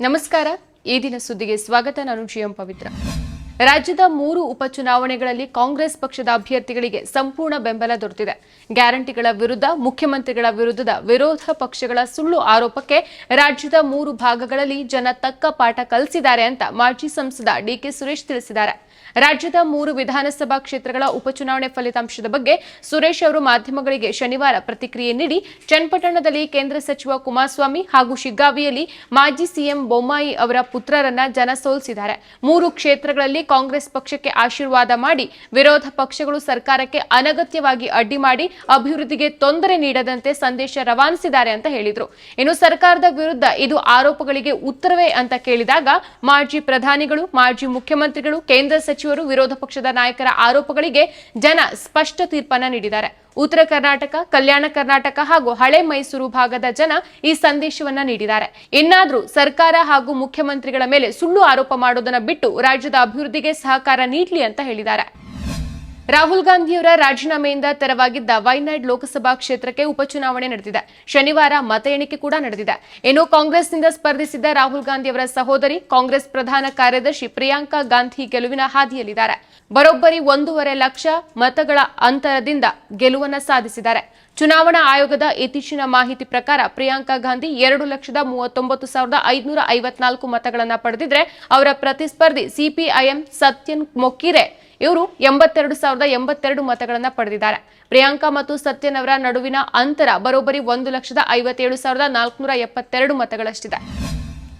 ನಮಸ್ಕಾರ. ಈ ದಿನ ಸುದ್ದಿಗೆ ಸ್ವಾಗತ. ನಾನು ಜಿಎಂ ಪವಿತ್ರ. ರಾಜ್ಯದ ಮೂರು ಉಪಚುನಾವಣೆಗಳಲ್ಲಿ ಕಾಂಗ್ರೆಸ್ ಪಕ್ಷದ ಅಭ್ಯರ್ಥಿಗಳಿಗೆ ಸಂಪೂರ್ಣ ಬೆಂಬಲ ದೊರೆತಿದೆ. ಗ್ಯಾರಂಟಿಗಳ ವಿರುದ್ಧ, ಮುಖ್ಯಮಂತ್ರಿಗಳ ವಿರುದ್ಧದ ವಿರೋಧ ಪಕ್ಷಗಳ ಸುಳ್ಳು ಆರೋಪಕ್ಕೆ ರಾಜ್ಯದ ಮೂರು ಭಾಗಗಳಲ್ಲಿ ಜನ ತಕ್ಕ ಪಾಠ ಕಲಿಸಿದ್ದಾರೆ ಅಂತ ಮಾಜಿ ಸಂಸದ ಡಿಕೆ ಸುರೇಶ್ ತಿಳಿಸಿದ್ದಾರೆ. ರಾಜ್ಯದ ಮೂರು ವಿಧಾನಸಭಾ ಕ್ಷೇತ್ರಗಳ ಉಪಚುನಾವಣೆ ಫಲಿತಾಂಶದ ಬಗ್ಗೆ ಸುರೇಶ್ ಅವರು ಮಾಧ್ಯಮಗಳಿಗೆ ಶನಿವಾರ ಪ್ರತಿಕ್ರಿಯೆ ನೀಡಿ, ಚನ್ನಪಟ್ಟಣದಲ್ಲಿ ಕೇಂದ್ರ ಸಚಿವ ಕುಮಾರಸ್ವಾಮಿ ಹಾಗೂ ಶಿಗ್ಗಾವಿಯಲ್ಲಿ ಮಾಜಿ ಸಿಎಂ ಬೊಮ್ಮಾಯಿ ಅವರ ಪುತ್ರರನ್ನ ಜನ ಸೋಲಿಸಿದ್ದಾರೆ. ಮೂರು ಕ್ಷೇತ್ರಗಳಲ್ಲಿ ಕಾಂಗ್ರೆಸ್ ಪಕ್ಷಕ್ಕೆ ಆಶೀರ್ವಾದ ಮಾಡಿ, ವಿರೋಧ ಪಕ್ಷಗಳು ಸರ್ಕಾರಕ್ಕೆ ಅನಗತ್ಯವಾಗಿ ಅಡ್ಡಿ ಮಾಡಿ, ಅಭಿವೃದ್ಧಿಗೆ ತೊಂದರೆ ನೀಡದಂತೆ ಸಂದೇಶ ರವಾನಿಸಿದ್ದಾರೆ ಅಂತ ಹೇಳಿದರು. ಇನ್ನು ಸರ್ಕಾರದ ವಿರುದ್ಧ ಇದು ಆರೋಪಗಳಿಗೆ ಉತ್ತರವೇ ಅಂತ ಕೇಳಿದಾಗ, ಮಾಜಿ ಪ್ರಧಾನಿಗಳು, ಮಾಜಿ ಮುಖ್ಯಮಂತ್ರಿಗಳು, ಕೇಂದ್ರ ಸಚಿವರು ವಿರೋಧ ಪಕ್ಷದ ನಾಯಕರ ಆರೋಪಗಳಿಗೆ ಜನ ಸ್ಪಷ್ಟ ತೀರ್ಪನ್ನ ನೀಡಿದ್ದಾರೆ. ಉತ್ತರ ಕರ್ನಾಟಕ, ಕಲ್ಯಾಣ ಕರ್ನಾಟಕ ಹಾಗೂ ಹಳೆ ಮೈಸೂರು ಭಾಗದ ಜನ ಈ ಸಂದೇಶವನ್ನ ನೀಡಿದ್ದಾರೆ. ಇನ್ನಾದರೂ ಸರ್ಕಾರ ಹಾಗೂ ಮುಖ್ಯಮಂತ್ರಿಗಳ ಮೇಲೆ ಸುಳ್ಳು ಆರೋಪ ಮಾಡೋದನ್ನ ಬಿಟ್ಟು ರಾಜ್ಯದ ಅಭಿವೃದ್ಧಿಗೆ ಸಹಕಾರ ನೀಡಲಿ ಅಂತ ಹೇಳಿದ್ದಾರೆ. ರಾಹುಲ್ ಗಾಂಧಿಯವರ ರಾಜೀನಾಮೆಯಿಂದ ತೆರವಾಗಿದ್ದ ವೈನಾಡ್ ಲೋಕಸಭಾ ಕ್ಷೇತ್ರಕ್ಕೆ ಉಪಚುನಾವಣೆ ನಡೆದಿದೆ. ಶನಿವಾರ ಮತ ಎಣಿಕೆ ಕೂಡ ನಡೆದಿದೆ. ಇನ್ನು ಕಾಂಗ್ರೆಸ್ನಿಂದ ಸ್ಪರ್ಧಿಸಿದ್ದ ರಾಹುಲ್ ಗಾಂಧಿಯವರ ಸಹೋದರಿ, ಕಾಂಗ್ರೆಸ್ ಪ್ರಧಾನ ಕಾರ್ಯದರ್ಶಿ ಪ್ರಿಯಾಂಕಾ ಗಾಂಧಿ ಗೆಲುವಿನ ಹಾದಿಯಲ್ಲಿದ್ದಾರೆ. ಬರೋಬ್ಬರಿ ಒಂದೂವರೆ ಲಕ್ಷ ಮತಗಳ ಅಂತರದಿಂದ ಗೆಲುವನ್ನ ಸಾಧಿಸಿದ್ದಾರೆ. ಚುನಾವಣಾ ಆಯೋಗದ ಇತ್ತೀಚಿನ ಮಾಹಿತಿ ಪ್ರಕಾರ ಪ್ರಿಯಾಂಕಾ ಗಾಂಧಿ ಎರಡು ಲಕ್ಷದ ಮೂವತ್ತೊಂಬತ್ತು ಸಾವಿರದ ಐದುನೂರ ಐವತ್ನಾಲ್ಕು ಮತಗಳನ್ನು ಪಡೆದಿದ್ರೆ ಅವರ ಪ್ರತಿಸ್ಪರ್ಧಿ ಸಿಪಿಐಎಂ ಸತ್ಯನ್ ಮೊಕ್ಕಿರೆ ಇವರು ಎಂಬತ್ತೆರಡು ಸಾವಿರದ ಎಂಬತ್ತೆರಡು ಮತಗಳನ್ನು ಪಡೆದಿದ್ದಾರೆ. ಪ್ರಿಯಾಂಕಾ ಮತ್ತು ಸತ್ಯನ್ ಅವರ ನಡುವಿನ ಅಂತರ ಬರೋಬ್ಬರಿ ಒಂದು ಲಕ್ಷದ ಐವತ್ತೇಳು ಸಾವಿರದ ನಾಲ್ಕುನೂರ ಎಪ್ಪತ್ತೆರಡು ಮತಗಳಷ್ಟಿದೆ.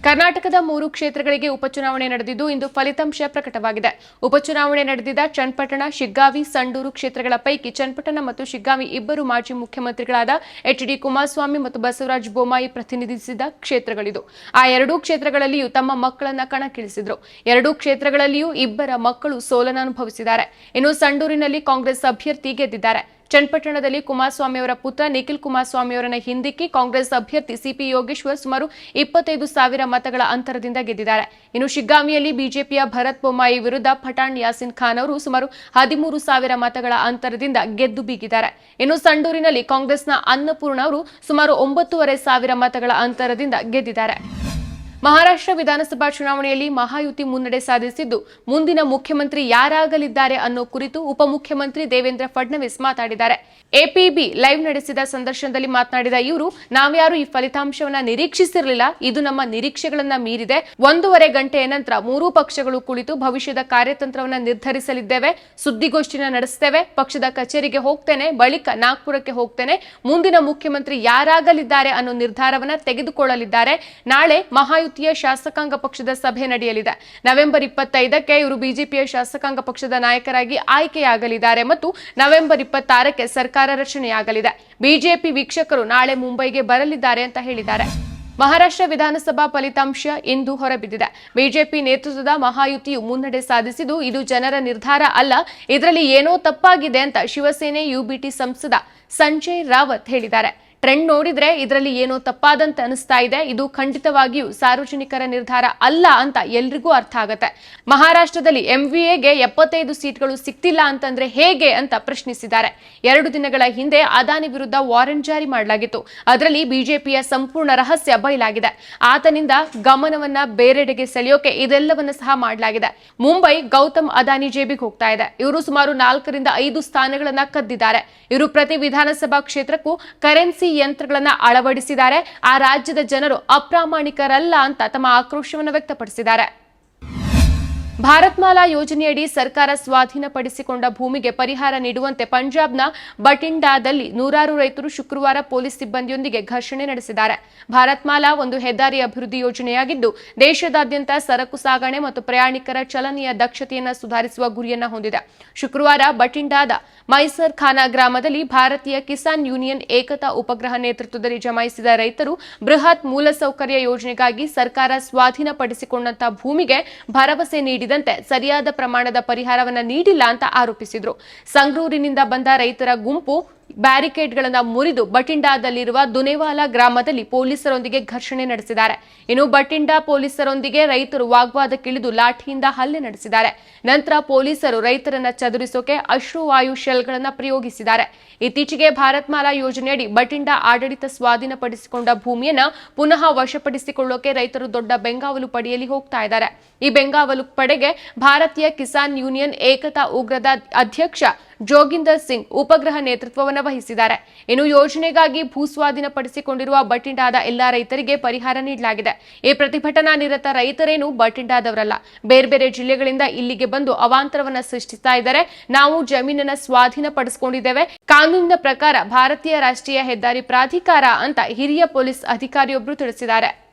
ಕರ್ನಾಟಕದ ಮೂರು ಕ್ಷೇತ್ರಗಳಿಗೆ ಉಪಚುನಾವಣೆ ನಡೆದಿದ್ದು ಇಂದು ಫಲಿತಾಂಶ ಪ್ರಕಟವಾಗಿದೆ. ಉಪಚುನಾವಣೆ ನಡೆದಿದ್ದ ಚನ್ನಪಟ್ಟಣ, ಶಿಗ್ಗಾವಿ, ಸಂಡೂರು ಕ್ಷೇತ್ರಗಳ ಪೈಕಿ ಚನ್ನಪಟ್ಟಣ ಮತ್ತು ಶಿಗ್ಗಾವಿ ಇಬ್ಬರು ಮಾಜಿ ಮುಖ್ಯಮಂತ್ರಿಗಳಾದ ಎಚ್ ಡಿ ಕುಮಾರಸ್ವಾಮಿ ಮತ್ತು ಬಸವರಾಜ ಬೊಮ್ಮಾಯಿ ಪ್ರತಿನಿಧಿಸಿದ ಕ್ಷೇತ್ರಗಳಿದು. ಆ ಎರಡೂ ಕ್ಷೇತ್ರಗಳಲ್ಲಿಯೂ ತಮ್ಮ ಮಕ್ಕಳನ್ನ ಕಣಕ್ಕಿಳಿಸಿದ್ರು. ಎರಡೂ ಕ್ಷೇತ್ರಗಳಲ್ಲಿಯೂ ಇಬ್ಬರ ಮಕ್ಕಳು ಸೋಲನ್ನು ಅನುಭವಿಸಿದ್ದಾರೆ ಇನ್ನು ಸಂಡೂರಿನಲ್ಲಿ ಕಾಂಗ್ರೆಸ್ ಅಭ್ಯರ್ಥಿ ಗೆದ್ದಿದ್ದಾರೆ. ಚನ್ನಪಟ್ಟಣದಲ್ಲಿ ಕುಮಾರಸ್ವಾಮಿ ಅವರ ಪುತ್ರ ನಿಖಿಲ್ ಕುಮಾರಸ್ವಾಮಿ ಅವರನ್ನು ಹಿಂದಿಕ್ಕಿ ಕಾಂಗ್ರೆಸ್ ಅಭ್ಯರ್ಥಿ ಸಿಪಿ ಯೋಗೇಶ್ವರ್ ಸುಮಾರು ಇಪ್ಪತ್ತೈದು ಸಾವಿರ ಮತಗಳ ಅಂತರದಿಂದ ಗೆದ್ದಿದ್ದಾರೆ. ಇನ್ನು ಶಿಗ್ಗಾಮಿಯಲ್ಲಿ ಬಿಜೆಪಿಯ ಭರತ್ ಬೊಮ್ಮಾಯಿ ವಿರುದ್ಧ ಪಠಾಣ್ ಯಾಸಿನ್ ಖಾನ್ ಅವರು ಸುಮಾರು ಹದಿಮೂರು ಸಾವಿರ ಮತಗಳ ಅಂತರದಿಂದ ಗೆದ್ದು ಬೀಗಿದ್ದಾರೆ. ಇನ್ನು ಸಂಡೂರಿನಲ್ಲಿ ಕಾಂಗ್ರೆಸ್ನ ಅನ್ನಪೂರ್ಣ ಅವರು ಸುಮಾರು ಒಂಬತ್ತೂವರೆ ಸಾವಿರ ಮತಗಳ ಅಂತರದಿಂದ ಗೆದ್ದಿದ್ದಾರೆ. ಮಹಾರಾಷ್ಟ್ರ ವಿಧಾನಸಭಾ ಚುನಾವಣೆಯಲ್ಲಿ ಮಹಾಯುತಿ ಮುನ್ನಡೆ ಸಾಧಿಸಿದ್ದು, ಮುಂದಿನ ಮುಖ್ಯಮಂತ್ರಿ ಯಾರಾಗಲಿದ್ದಾರೆ ಅನ್ನೋ ಕುರಿತು ಉಪಮುಖ್ಯಮಂತ್ರಿ ದೇವೇಂದ್ರ ಫಡ್ನವೀಸ್ ಮಾತಾಡಿದ್ದಾರೆ. ಎಪಿಬಿ ಲೈವ್ ನಡೆಸಿದ ಸಂದರ್ಶನದಲ್ಲಿ ಮಾತನಾಡಿದ ಇವರು, ನಾವ್ಯಾರು ಈ ಫಲಿತಾಂಶವನ್ನ ನಿರೀಕ್ಷಿಸಿರಲಿಲ್ಲ, ಇದು ನಮ್ಮ ನಿರೀಕ್ಷೆಗಳನ್ನ ಮೀರಿದೆ. ಒಂದೂವರೆ ಗಂಟೆಯ ನಂತರ ಮೂರೂ ಪಕ್ಷಗಳು ಕುಳಿತು ಭವಿಷ್ಯದ ಕಾರ್ಯತಂತ್ರವನ್ನ ನಿರ್ಧರಿಸಲಿದ್ದೇವೆ, ಸುದ್ದಿಗೋಷ್ಠಿನ ನಡೆಸುತ್ತೇವೆ ಪಕ್ಷದ ಕಚೇರಿಗೆ ಹೋಗ್ತೇನೆ, ಬಳಿಕ ನಾಗ್ಪುರಕ್ಕೆ ಹೋಗ್ತೇನೆ, ಮುಂದಿನ ಮುಖ್ಯಮಂತ್ರಿ ಯಾರಾಗಲಿದ್ದಾರೆ ಅನ್ನೋ ನಿರ್ಧಾರವನ್ನ ತೆಗೆದುಕೊಳ್ಳಲಿದ್ದಾರೆ. ನಾಳೆ ಮಹಾಯುತಿಯ ಶಾಸಕಾಂಗ ಪಕ್ಷದ ಸಭೆ ನಡೆಯಲಿದೆ. ನವೆಂಬರ್ ಇಪ್ಪತ್ತೈದಕ್ಕೆ ಇವರು ಬಿಜೆಪಿಯ ಶಾಸಕಾಂಗ ಪಕ್ಷದ ನಾಯಕರಾಗಿ ಆಯ್ಕೆಯಾಗಲಿದ್ದಾರೆ ಮತ್ತು ನವೆಂಬರ್ ಇಪ್ಪತ್ತಾರಕ್ಕೆ ಸರ್ಕಾರ ರಚನೆಯಾಗಲಿದೆ. ಬಿಜೆಪಿ ವೀಕ್ಷಕರು ನಾಳೆ ಮುಂಬೈಗೆ ಬರಲಿದ್ದಾರೆ ಅಂತ ಹೇಳಿದ್ದಾರೆ. ಮಹಾರಾಷ್ಟ್ರ ವಿಧಾನಸಭಾ ಫಲಿತಾಂಶ ಇಂದು ಹೊರಬಿದ್ದಿದೆ. ಬಿಜೆಪಿ ನೇತೃತ್ವದ ಮಹಾಯುತಿಯು ಮುನ್ನಡೆ ಸಾಧಿಸಿದ್ದು ಇದು ಜನರ ನಿರ್ಧಾರ ಅಲ್ಲ, ಇದರಲ್ಲಿ ಏನೋ ತಪ್ಪಾಗಿದೆ ಅಂತ ಶಿವಸೇನೆ, ಯುಬಿಟಿ ಸಂಸದ ಸಂಜಯ್ ರಾವತ್ ಹೇಳಿದ್ದಾರೆ. ಟ್ರೆಂಡ್ ನೋಡಿದ್ರೆ ಇದರಲ್ಲಿ ಏನೋ ತಪ್ಪಾದಂತ ಅನಿಸ್ತಾ ಇದೆ. ಇದು ಖಂಡಿತವಾಗಿಯೂ ಸಾರ್ವಜನಿಕರ ನಿರ್ಧಾರ ಅಲ್ಲ ಅಂತ ಎಲ್ರಿಗೂ ಅರ್ಥ ಆಗತ್ತೆ. ಮಹಾರಾಷ್ಟ್ರದಲ್ಲಿ ಎಂವಿಎಗೆ ಎಪ್ಪತ್ತೈದು ಸೀಟ್ಗಳು ಸಿಕ್ತಿಲ್ಲ ಅಂತಂದ್ರೆ ಹೇಗೆ ಅಂತ ಪ್ರಶ್ನಿಸಿದ್ದಾರೆ. ಎರಡು ದಿನಗಳ ಹಿಂದೆ ಅದಾನಿ ವಿರುದ್ಧ ವಾರೆಂಟ್ ಜಾರಿ ಮಾಡಲಾಗಿತ್ತು. ಅದರಲ್ಲಿ ಬಿಜೆಪಿಯ ಸಂಪೂರ್ಣ ರಹಸ್ಯ ಬಯಲಾಗಿದೆ. ಆತನಿಂದ ಗಮನವನ್ನ ಬೇರೆಡೆಗೆ ಸೆಳೆಯೋಕೆ ಇದೆಲ್ಲವನ್ನ ಸಹ ಮಾಡಲಾಗಿದೆ. ಮುಂಬೈ ಗೌತಮ್ ಅದಾನಿ ಜೇಬಿಗೆ ಹೋಗ್ತಾ ಇದೆ. ಇವರು ಸುಮಾರು ನಾಲ್ಕರಿಂದ ಐದು ಸ್ಥಾನಗಳನ್ನ ಕದ್ದಿದ್ದಾರೆ. ಇವರು ಪ್ರತಿ ವಿಧಾನಸಭಾ ಕ್ಷೇತ್ರಕ್ಕೂ ಕರೆನ್ಸಿ ಯಂತ್ರಗಳನ್ನ ಅಳವಡಿಸಿದ್ದಾರೆ. ಆ ರಾಜ್ಯದ ಜನರು ಅಪ್ರಾಮಾಣಿಕರಲ್ಲ ಅಂತ ತಮ್ಮ ಆಕ್ರೋಶವನ್ನು ವ್ಯಕ್ತಪಡಿಸಿದ್ದಾರೆ. ಭಾರತ್ ಮಾಲಾ ಯೋಜನೆಯಡಿ ಸರ್ಕಾರ ಸ್ವಾಧೀನಪಡಿಸಿಕೊಂಡ ಭೂಮಿಗೆ ಪರಿಹಾರ ನೀಡುವಂತೆ ಪಂಜಾಬ್ನ ಬಟಿಂಡಾದಲ್ಲಿ ನೂರಾರು ರೈತರು ಶುಕ್ರವಾರ ಪೊಲೀಸ್ ಸಿಬ್ಬಂದಿಯೊಂದಿಗೆ ಘರ್ಷಣೆ ನಡೆಸಿದ್ದಾರೆ. ಭಾರತ್ಮಾಲಾ ಒಂದು ಹೆದ್ದಾರಿ ಅಭಿವೃದ್ಧಿ ಯೋಜನೆಯಾಗಿದ್ದು, ದೇಶದಾದ್ಯಂತ ಸರಕು ಸಾಗಣೆ ಮತ್ತು ಪ್ರಯಾಣಿಕರ ಚಲನೆಯ ದಕ್ಷತೆಯನ್ನು ಸುಧಾರಿಸುವ ಗುರಿಯನ್ನ ಹೊಂದಿದೆ. ಶುಕ್ರವಾರ ಬಟಿಂಡಾದ ಮೈಸರ್ ಖಾನಾ ಗ್ರಾಮದಲ್ಲಿ ಭಾರತೀಯ ಕಿಸಾನ್ ಯೂನಿಯನ್ ಏಕತಾ ಉಪಗ್ರಹ ನೇತೃತ್ವದಲ್ಲಿ ಜಮಾಯಿಸಿದ ರೈತರು ಬೃಹತ್ ಮೂಲಸೌಕರ್ಯ ಯೋಜನೆಗಾಗಿ ಸರ್ಕಾರ ಸ್ವಾಧೀನಪಡಿಸಿಕೊಂಡಂತಹ ಭೂಮಿಗೆ ಭರವಸೆ ನೀಡಿದಂತೆ ಸರಿಯಾದ ಪ್ರಮಾಣದ ಪರಿಹಾರವನ್ನ ನೀಡಿಲ್ಲ ಅಂತ ಆರೋಪಿಸಿದ್ರು. ಸಂಗ್ರೂರಿನಿಂದ ಬಂದ ರೈತರ ಗುಂಪು ಬ್ಯಾರಿಕೇಡ್ಗಳನ್ನು ಮುರಿದು ಬಟಿಂಡಾದಲ್ಲಿರುವ ದುನೇವಾಲ ಗ್ರಾಮದಲ್ಲಿ ಪೊಲೀಸರೊಂದಿಗೆ ಘರ್ಷಣೆ ನಡೆಸಿದ್ದಾರೆ. ಇನ್ನು ಬಟಿಂಡಾ ಪೊಲೀಸರೊಂದಿಗೆ ರೈತರು ವಾಗ್ವಾದಕ್ಕಿಳಿದು ಲಾಠಿಯಿಂದ ಹಲ್ಲೆ ನಡೆಸಿದ್ದಾರೆ. ನಂತರ ಪೊಲೀಸರು ರೈತರನ್ನ ಚದುರಿಸೋಕೆ ಅಶ್ರುವಾಯು ಶೆಲ್ಗಳನ್ನು ಪ್ರಯೋಗಿಸಿದ್ದಾರೆ. ಇತ್ತೀಚೆಗೆ ಭಾರತ್ಮಾಲಾ ಯೋಜನೆಯಡಿ ಬಟಿಂಡಾ ಆಡಳಿತ ಸ್ವಾಧೀನಪಡಿಸಿಕೊಂಡ ಭೂಮಿಯನ್ನು ಪುನಃ ವಶಪಡಿಸಿಕೊಳ್ಳೋಕೆ ರೈತರು ದೊಡ್ಡ ಬೆಂಗಾವಲು ಪಡೆಯಲಿ ಹೋಗ್ತಾ ಇದ್ದಾರೆ. ಈ ಬೆಂಗಾವಲು ಪಡೆಗೆ ಭಾರತೀಯ ಕಿಸಾನ್ ಯೂನಿಯನ್ ಏಕತಾ ಉಗ್ರದ ಅಧ್ಯಕ್ಷ ಜೋಗಿಂದರ್ ಸಿಂಗ್ ಉಪಗ್ರಹ ನೇತೃತ್ವವನ್ನು ವಹಿಸಿದ್ದಾರೆ. ಇನ್ನು ಯೋಜನೆಗಾಗಿ ಭೂಸ್ವಾಧೀನಪಡಿಸಿಕೊಂಡಿರುವ ಬಟಿಂಡಾದ ಎಲ್ಲಾ ರೈತರಿಗೆ ಪರಿಹಾರ ನೀಡಲಾಗಿದೆ. ಈ ಪ್ರತಿಭಟನಾ ನಿರತ ರೈತರೇನು ಬಟಿಂಡಾದವರಲ್ಲ ಬೇರೆ ಬೇರೆ ಜಿಲ್ಲೆಗಳಿಂದ ಇಲ್ಲಿಗೆ ಬಂದು ಅವಾಂತರವನ್ನ ಸೃಷ್ಟಿಸ್ತಾ ಇದ್ದಾರೆ. ನಾವು ಜಮೀನನ್ನ ಸ್ವಾಧೀನಪಡಿಸಿಕೊಂಡಿದ್ದೇವೆ. ಕಾನೂನಿನ ಪ್ರಕಾರ ಭಾರತೀಯ ರಾಷ್ಟ್ರೀಯ ಹೆದ್ದಾರಿ ಪ್ರಾಧಿಕಾರ ಅಂತ ಹಿರಿಯ ಪೊಲೀಸ್ ಅಧಿಕಾರಿಯೊಬ್ಬರು ತಿಳಿಸಿದ್ದಾರೆ.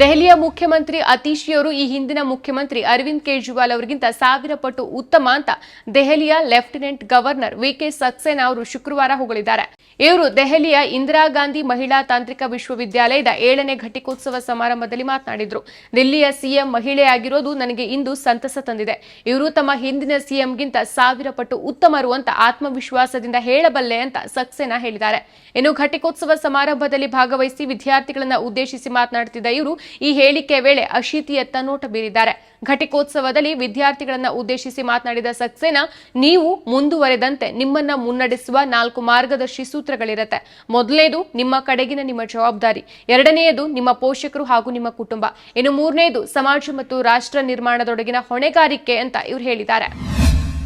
ದೆಹಲಿಯ ಮುಖ್ಯಮಂತ್ರಿ ಅತೀಶಿಯವರು ಈ ಹಿಂದಿನ ಮುಖ್ಯಮಂತ್ರಿ ಅರವಿಂದ್ ಕೇಜ್ರಿವಾಲ್ ಅವರಿಗಿಂತ ಸಾವಿರ ಪಟ್ಟು ಉತ್ತಮ ಅಂತ ದೆಹಲಿಯ ಲೆಫ್ಟಿನೆಂಟ್ ಗವರ್ನರ್ ವಿಕೆ ಸಕ್ಸೇನಾ ಅವರು ಶುಕ್ರವಾರ ಹೊಗಳಿದ್ದಾರೆ. ಇವರು ದೆಹಲಿಯ ಇಂದಿರಾ ಗಾಂಧಿ ಮಹಿಳಾ ತಾಂತ್ರಿಕ ವಿಶ್ವವಿದ್ಯಾಲಯದ ಏಳನೇ ಘಟಿಕೋತ್ಸವ ಸಮಾರಂಭದಲ್ಲಿ ಮಾತನಾಡಿದರು. ದಿಲ್ಲಿಯ ಸಿಎಂ ಮಹಿಳೆಯಾಗಿರೋದು ನನಗೆ ಇಂದು ಸಂತಸ ತಂದಿದೆ. ಇವರು ತಮ್ಮ ಹಿಂದಿನ ಸಿಎಂಗಿಂತ ಸಾವಿರ ಪಟ್ಟು ಉತ್ತಮರು ಅಂತ ಆತ್ಮವಿಶ್ವಾಸದಿಂದ ಹೇಳಬಲ್ಲೆ ಅಂತ ಸಕ್ಸೇನಾ ಹೇಳಿದ್ದಾರೆ. ಇನ್ನು ಘಟಿಕೋತ್ಸವ ಸಮಾರಂಭದಲ್ಲಿ ಭಾಗವಹಿಸಿ ವಿದ್ಯಾರ್ಥಿಗಳನ್ನ ಉದ್ದೇಶಿಸಿ ಮಾತನಾಡುತ್ತಿದ್ದ ಇವರು ಈ ಹೇಳಿಕೆ ವೇಳೆ ಅಶೀತಿಯತ್ತ ನೋಟ ಬೀರಿದ್ದಾರೆ. ಘಟಿಕೋತ್ಸವದಲ್ಲಿ ವಿದ್ಯಾರ್ಥಿಗಳನ್ನ ಉದ್ದೇಶಿಸಿ ಮಾತನಾಡಿದ ಸಕ್ಸೇನಾ, ನೀವು ಮುಂದುವರೆದಂತೆ ನಿಮ್ಮನ್ನ ಮುನ್ನಡೆಸುವ ನಾಲ್ಕು ಮಾರ್ಗದರ್ಶಿ ಸೂತ್ರಗಳಿರುತ್ತೆ. ಮೊದಲನೇದು ನಿಮ್ಮ ಕಡೆಗಿನ ನಿಮ್ಮ ಜವಾಬ್ದಾರಿ. ಎರಡನೆಯದು ನಿಮ್ಮ ಪೋಷಕರು ಹಾಗೂ ನಿಮ್ಮ ಕುಟುಂಬ. ಇನ್ನು ಮೂರನೆಯದು ಸಮಾಜ ಮತ್ತು ರಾಷ್ಟ್ರ ನಿರ್ಮಾಣದೊಡಗಿನ ಹೊಣೆಗಾರಿಕೆ ಅಂತ ಇವರು ಹೇಳಿದ್ದಾರೆ.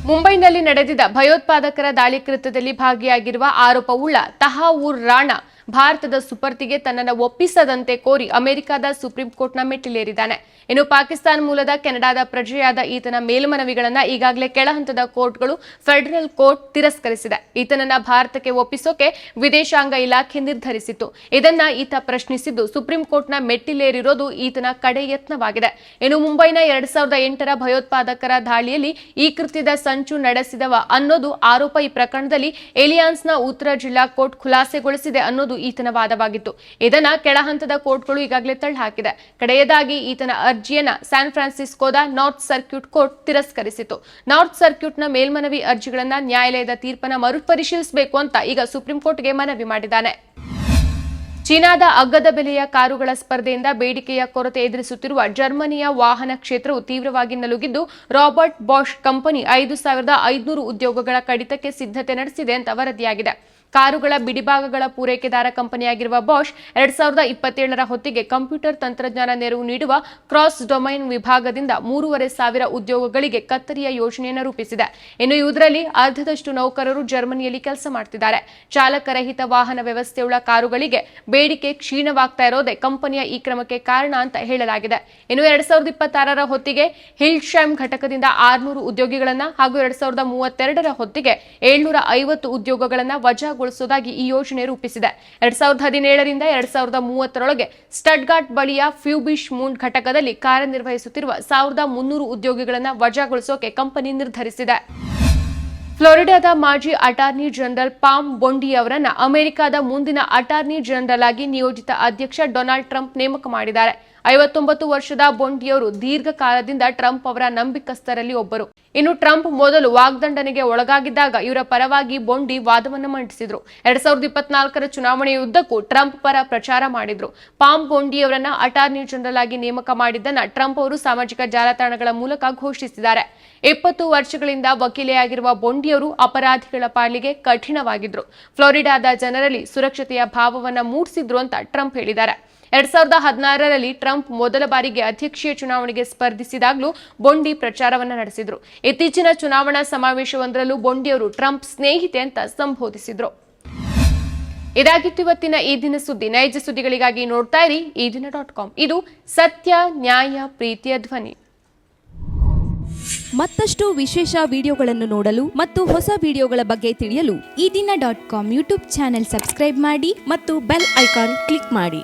ಮುಂಬೈನಲ್ಲಿ ನಡೆದಿದ್ದ ಭಯೋತ್ಪಾದಕರ ದಾಳಿ ಕೃತ್ಯದಲ್ಲಿ ಭಾಗಿಯಾಗಿರುವ ಆರೋಪವುಳ್ಳ ತಹಾವೂರ್ ರಾಣಾ ಭಾರತದ ಸುಪರ್ತಿಗೆ ತನ್ನನ್ನು ಒಪ್ಪಿಸದಂತೆ ಕೋರಿ ಅಮೆರಿಕದ ಸುಪ್ರೀಂ ಕೋರ್ಟ್ನ ಮೆಟ್ಟಿಲೇರಿದ್ದಾನೆ. ಇನ್ನು ಪಾಕಿಸ್ತಾನ ಮೂಲದ ಕೆನಡಾದ ಪ್ರಜೆಯಾದ ಈತನ ಮೇಲ್ಮನವಿಗಳನ್ನ ಈಗಾಗಲೇ ಕೆಳಹಂತದ ಕೋರ್ಟ್ಗಳು ಫೆಡರಲ್ ಕೋರ್ಟ್ ತಿರಸ್ಕರಿಸಿದೆ. ಈತನನ್ನ ಭಾರತಕ್ಕೆ ಒಪ್ಪಿಸೋಕೆ ವಿದೇಶಾಂಗ ಇಲಾಖೆ ನಿರ್ಧರಿಸಿತ್ತು. ಇದನ್ನ ಈತ ಪ್ರಶ್ನಿಸಿದ್ದು ಸುಪ್ರೀಂ ಕೋರ್ಟ್ನ ಮೆಟ್ಟಿಲೇರಿರೋದು ಈತನ ಕಡೆ ಯತ್ನವಾಗಿದೆ. ಇನ್ನು ಮುಂಬೈನ ಎರಡ್ ಸಾವಿರದ ಎಂಟರ ಭಯೋತ್ಪಾದಕರ ದಾಳಿಯಲ್ಲಿ ಈ ಕೃತ್ಯದ ಸಂಚು ನಡೆಸಿದವ ಅನ್ನೋದು ಆರೋಪ ಈ ಪ್ರಕರಣದಲ್ಲಿ ಏಲಿಯಾನ್ಸ್ನ ಉತ್ತರ ಜಿಲ್ಲಾ ಕೋರ್ಟ್ ಖುಲಾಸೆಗೊಳಿಸಿದೆ ಅನ್ನೋದು ಈತನ ವಾದವಾಗಿತ್ತು. ಇದನ್ನ ಕೆಳಹಂತದ ಕೋರ್ಟ್ಗಳು ಈಗಾಗಲೇ ತಳ್ಳಹಾಕಿದೆ ಕಡೆಯದಾಗಿ ಈತನ ಅರ್ಜಿಯನ್ನ ಸ್ಯಾನ್ ಫ್ರಾನ್ಸಿಸ್ಕೋದ ನಾರ್ತ್ ಸರ್ಕ್ಯೂಟ್ ಕೋರ್ಟ್ ತಿರಸ್ಕರಿಸಿತು ನಾರ್ತ್ ಸರ್ಕ್ಯೂಟ್ನ ಮೇಲ್ಮನವಿ ಅರ್ಜಿಗಳನ್ನ ನ್ಯಾಯಾಲಯದ ತೀರ್ಪನ್ನ ಮರುಪರಿಶೀಲಿಸಬೇಕು ಅಂತ ಈಗ ಸುಪ್ರೀಂ ಕೋರ್ಟ್ಗೆ ಮನವಿ ಮಾಡಿದ್ದಾನೆ. ಚೀನಾದ ಅಗ್ಗದ ಬೆಲೆಯ ಕಾರುಗಳ ಸ್ಪರ್ಧೆಯಿಂದ ಬೇಡಿಕೆಯ ಕೊರತೆ ಎದುರಿಸುತ್ತಿರುವ ಜರ್ಮನಿಯ ವಾಹನ ಕ್ಷೇತ್ರವು ತೀವ್ರವಾಗಿ ನಲುಗಿದ್ದು, ರಾಬರ್ಟ್ ಬಾಷ್ ಕಂಪನಿ ಐದು ಸಾವಿರದ ಐದುನೂರು ಉದ್ಯೋಗಗಳ ಕಡಿತಕ್ಕೆ ಸಿದ್ಧತೆ ನಡೆಸಿದೆ ಅಂತ ವರದಿಯಾಗಿದೆ. ಕಾರುಗಳ ಬಿಡಿಭಾಗಗಳ ಪೂರೈಕೆದಾರ ಕಂಪನಿಯಾಗಿರುವ ಬಾಷ್ ಎರಡ್ ಸಾವಿರದ ಇಪ್ಪತ್ತೇಳರ ಹೊತ್ತಿಗೆ ಕಂಪ್ಯೂಟರ್ ತಂತ್ರಜ್ಞಾನ ನೆರವು ನೀಡುವ ಕ್ರಾಸ್ ಡೊಮೈನ್ ವಿಭಾಗದಿಂದ ಮೂರುವರೆ ಸಾವಿರ ಉದ್ಯೋಗಗಳಿಗೆ ಕತ್ತರಿಯ ಯೋಜನೆಯನ್ನು ರೂಪಿಸಿದೆ. ಇನ್ನು ಇದರಲ್ಲಿ ಅರ್ಧದಷ್ಟು ನೌಕರರು ಜರ್ಮನಿಯಲ್ಲಿ ಕೆಲಸ ಮಾಡ್ತಿದ್ದಾರೆ. ಚಾಲಕರಹಿತ ವಾಹನ ವ್ಯವಸ್ಥೆಯುಳ್ಳ ಕಾರುಗಳಿಗೆ ಬೇಡಿಕೆ ಕ್ಷೀಣವಾಗ್ತಾ ಇರೋದೇ ಕಂಪನಿಯ ಈ ಕ್ರಮಕ್ಕೆ ಕಾರಣ ಅಂತ ಹೇಳಲಾಗಿದೆ. ಇನ್ನು ಎರಡ್ ಸಾವಿರದ ಇಪ್ಪತ್ತಾರರ ಹೊತ್ತಿಗೆ ಹಿಲ್ಶಾಮ್ ಘಟಕದಿಂದ ಆರ್ನೂರು ಉದ್ಯೋಗಿಗಳನ್ನ ಹಾಗೂ ಎರಡ್ ಸಾವಿರದ ಮೂವತ್ತೆರಡರ ಹೊತ್ತಿಗೆ ಏಳ್ನೂರ ಐವತ್ತು ಉದ್ಯೋಗಗಳನ್ನ ವಜಾಗೊಳಿಸುವುದಾಗಿ ಈ ಯೋಜನೆ ರೂಪಿಸಿದೆ. ಎರಡ್ ಸಾವಿರದ ಹದಿನೇಳರಿಂದ ಎರಡ್ ಸಾವಿರದ ಮೂವತ್ತರೊಳಗೆ ಸ್ಟಡ್ಗಾಟ್ ಬಳಿಯ ಫ್ಯೂಬಿಶ್ ಮೂನ್ ಘಟಕದಲ್ಲಿ ಕಾರ್ಯನಿರ್ವಹಿಸುತ್ತಿರುವ ಸಾವಿರದ ಮುನ್ನೂರು ಉದ್ಯೋಗಿಗಳನ್ನು ವಜಾಗೊಳಿಸೋಕೆ ಕಂಪನಿ ನಿರ್ಧರಿಸಿದೆ. ಫ್ಲೋರಿಡಾದ ಮಾಜಿ ಅಟಾರ್ನಿ ಜನರಲ್ ಪಾಮ್ ಬೊಂಡಿ ಅವರನ್ನು ಅಮೆರಿಕದ ಮುಂದಿನ ಅಟಾರ್ನಿ ಜನರಲ್ ಆಗಿ ನಿಯೋಜಿತ ಅಧ್ಯಕ್ಷ ಡೊನಾಲ್ಡ್ ಟ್ರಂಪ್ ನೇಮಕ ಮಾಡಿದ್ದಾರೆ. ಐವತ್ತೊಂಬತ್ತು ವರ್ಷದ ಬೊಂಡಿಯವರು ದೀರ್ಘಕಾಲದಿಂದ ಟ್ರಂಪ್ ಅವರ ನಂಬಿಕಸ್ಥರಲ್ಲಿ ಒಬ್ಬರು. ಇನ್ನು ಟ್ರಂಪ್ ಮೊದಲು ವಾಗ್ದಂಡನೆಗೆ ಒಳಗಾಗಿದ್ದಾಗ ಇವರ ಪರವಾಗಿ ಬೊಂಡಿ ವಾದವನ್ನು ಮಂಡಿಸಿದ್ರು. ಎರಡ್ ಸಾವಿರದ ಇಪ್ಪತ್ನಾಲ್ಕರ ಚುನಾವಣೆಯುದ್ದಕ್ಕೂ ಟ್ರಂಪ್ ಪರ ಪ್ರಚಾರ ಮಾಡಿದ್ರು. ಪಾಮ್ ಬೊಂಡಿಯವರನ್ನ ಅಟಾರ್ನಿ ಜನರಲ್ ಆಗಿ ನೇಮಕ ಮಾಡಿದ್ದನ್ನ ಟ್ರಂಪ್ ಅವರು ಸಾಮಾಜಿಕ ಜಾಲತಾಣಗಳ ಮೂಲಕ ಘೋಷಿಸಿದ್ದಾರೆ. ಇಪ್ಪತ್ತು ವರ್ಷಗಳಿಂದ ವಕೀಲೆಯಾಗಿರುವ ಬೊಂಡಿಯವರು ಅಪರಾಧಿಗಳ ಪಾಲಿಗೆ ಕಠಿಣವಾಗಿದ್ರು. ಫ್ಲೋರಿಡಾದ ಜನರಲ್ಲಿ ಸುರಕ್ಷತೆಯ ಭಾವವನ್ನು ಮೂಡಿಸಿದ್ರು ಅಂತ ಟ್ರಂಪ್ ಹೇಳಿದ್ದಾರೆ. ಎರಡ್ ಸಾವಿರದ ಹದಿನಾರರಲ್ಲಿ ಟ್ರಂಪ್ ಮೊದಲ ಬಾರಿಗೆ ಅಧ್ಯಕ್ಷೀಯ ಚುನಾವಣೆಗೆ ಸ್ಪರ್ಧಿಸಿದಾಗಲೂ ಬೊಂಡಿ ಪ್ರಚಾರವನ್ನು ನಡೆಸಿದ್ರು. ಇತ್ತೀಚಿನ ಚುನಾವಣಾ ಸಮಾವೇಶವೊಂದರಲ್ಲೂ ಬೊಂಡಿಯವರು ಟ್ರಂಪ್ ಸ್ನೇಹಿತೆ ಅಂತ ಸಂಬೋಧಿಸಿದ್ರು. ಇದಾಗಿತ್ತು ಇವತ್ತಿನ ಈ ದಿನ ಸುದ್ದಿ. ನೈಜ ಸುದ್ದಿಗಳಿಗಾಗಿ ನೋಡ್ತಾ ಇರಿ ಈ ದಿನ ಡಾಟ್ ಕಾಮ್. ಇದು ಸತ್ಯ, ನ್ಯಾಯ, ಪ್ರೀತಿಯ ಧ್ವನಿ. ಮತ್ತಷ್ಟು ವಿಶೇಷ ವಿಡಿಯೋಗಳನ್ನು ನೋಡಲು ಮತ್ತು ಹೊಸ ವಿಡಿಯೋಗಳ ಬಗ್ಗೆ ತಿಳಿಯಲು ಈ ದಿನ dot com YouTube channel subscribe ಮಾಡಿ ಮತ್ತು ಬೆಲ್ ಐಕಾನ್ ಕ್ಲಿಕ್ ಮಾಡಿ.